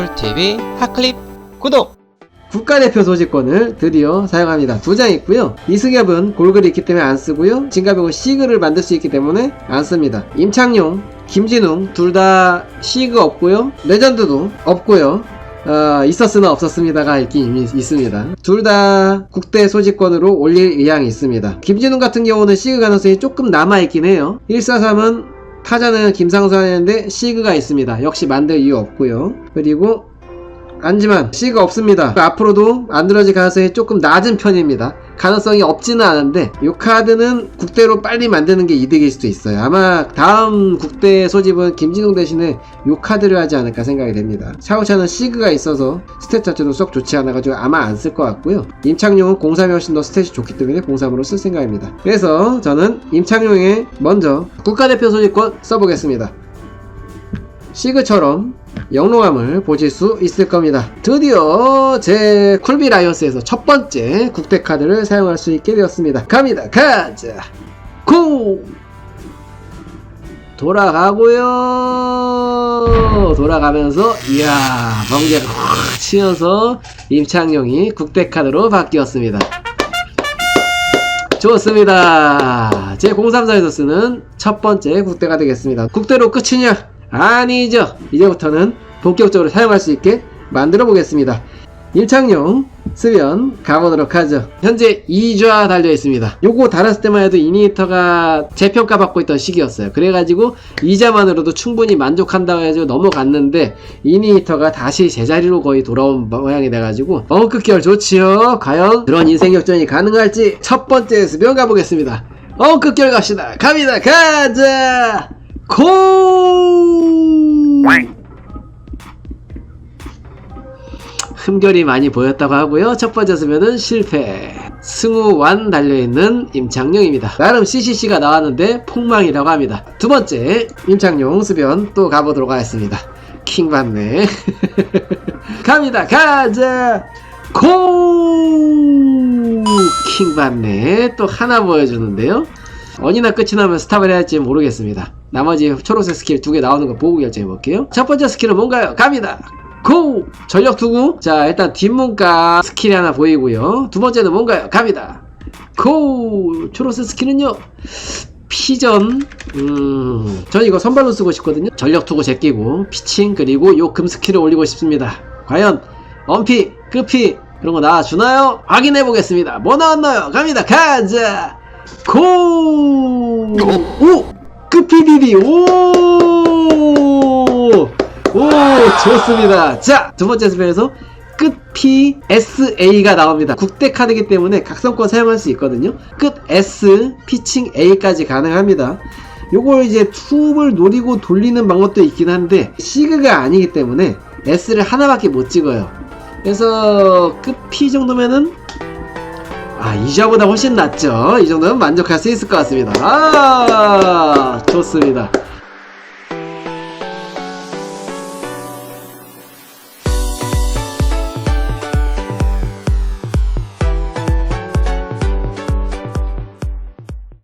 쿨TV 핫클립 구독! 국가대표 소지권을 드디어 사용합니다. 두 장 있고요. 이승엽은 골글이 있기 때문에 안 쓰고요. 진가병은 시그를 만들 수 있기 때문에 안 씁니다. 임창용, 김진웅 둘 다 시그 없고요. 레전드도 없고요. 어, 있었으나 없었습니다가 있긴 있- 있습니다. 둘 다 국대 소지권으로 올릴 의향이 있습니다. 김진웅 같은 경우는 시그 가능성이 조금 남아있긴 해요. 143은 타자는 김상수하는데 시그가 있습니다. 역시 만들 이유 없고요. 그리고 안지만 C가 없습니다. 앞으로도 만들어질 가능성이 조금 낮은 편입니다. 가능성이 없지는 않은데 이 카드는 국대로 빨리 만드는 게 이득일 수도 있어요. 아마 다음 국대 소집은 김진웅 대신에 이 카드를 하지 않을까 생각이 됩니다. 샤오차는 시그가 있어서 스탯 자체도 썩 좋지 않아가지고 아마 안 쓸 것 같고요. 임창용은 03이 훨씬 더 스탯이 좋기 때문에 03으로 쓸 생각입니다. 그래서 저는 임창용에 먼저 국가대표 소집권 써보겠습니다. 시그처럼 영롱함을 보실 수 있을 겁니다. 드디어 제 쿨비 라이언스에서 첫 번째 국대 카드를 사용할 수 있게 되었습니다. 갑니다. 가자. 고! 돌아가고요. 돌아가면서 이야 번개가 확 치여서 임창용이 국대 카드로 바뀌었습니다. 좋습니다. 제 034에서 쓰는 첫 번째 국대가 되겠습니다. 국대로 끝이냐? 아니죠. 이제부터는 본격적으로 사용할 수 있게 만들어 보겠습니다. 임창용 쓰면 가보도록 하죠. 현재 2좌 달려 있습니다. 요거 달았을 때만 해도 이니터가 재평가 받고 있던 시기였어요. 그래가지고 2자만으로도 충분히 만족한다고 해가지고 넘어갔는데 이니터가 다시 제자리로 거의 돌아온 모양이 돼가지고 엉크결 좋지요. 과연 그런 인생 역전이 가능할지 첫 번째 수변 가보겠습니다. 엉크결 갑시다. 갑니다. 가자. 고! 흠결이 많이 보였다고 하고요. 첫 번째 수면은 실패. 승우완 달려있는 임창용입니다. 나름 CCC가 나왔는데 폭망이라고 합니다. 두 번째 임창용 수변 또 가보도록 하겠습니다. 킹 받네. 갑니다. 가자. 고! 킹 받네. 또 하나 보여주는데요. 어디나 끝이 나면 스탑을 해야 할지 모르겠습니다. 나머지 초록색 스킬 두 개 나오는 거 보고 결정해 볼게요. 첫 번째 스킬은 뭔가요? 갑니다. 고! 전력 투구. 자, 일단 뒷문가 스킬이 하나 보이고요. 두 번째는 뭔가요? 갑니다. 고! 초록색 스킬은요. 피전. 음, 전 이거 선발로 쓰고 싶거든요. 전력 투구 제끼고, 피칭, 그리고 요 금 스킬을 올리고 싶습니다. 과연, 엄피, 끝피, 그런 거 나와주나요? 확인해 보겠습니다. 뭐 나왔나요? 갑니다. 가자! 고! 오! 끝피디디! 오! 오, 좋습니다. 자, 두 번째 스펠에서 끝 PSA가 나옵니다. 국대 카드이기 때문에 각성권 사용할 수 있거든요. 끝 S, 피칭 A까지 가능합니다. 요걸 이제 툭을 노리고 돌리는 방법도 있긴 한데 시그가 아니기 때문에 S를 하나밖에 못 찍어요. 그래서 끝 P 정도면은 아, 이자보다 훨씬 낫죠. 이 정도면 만족할 수 있을 것 같습니다. 아, 좋습니다.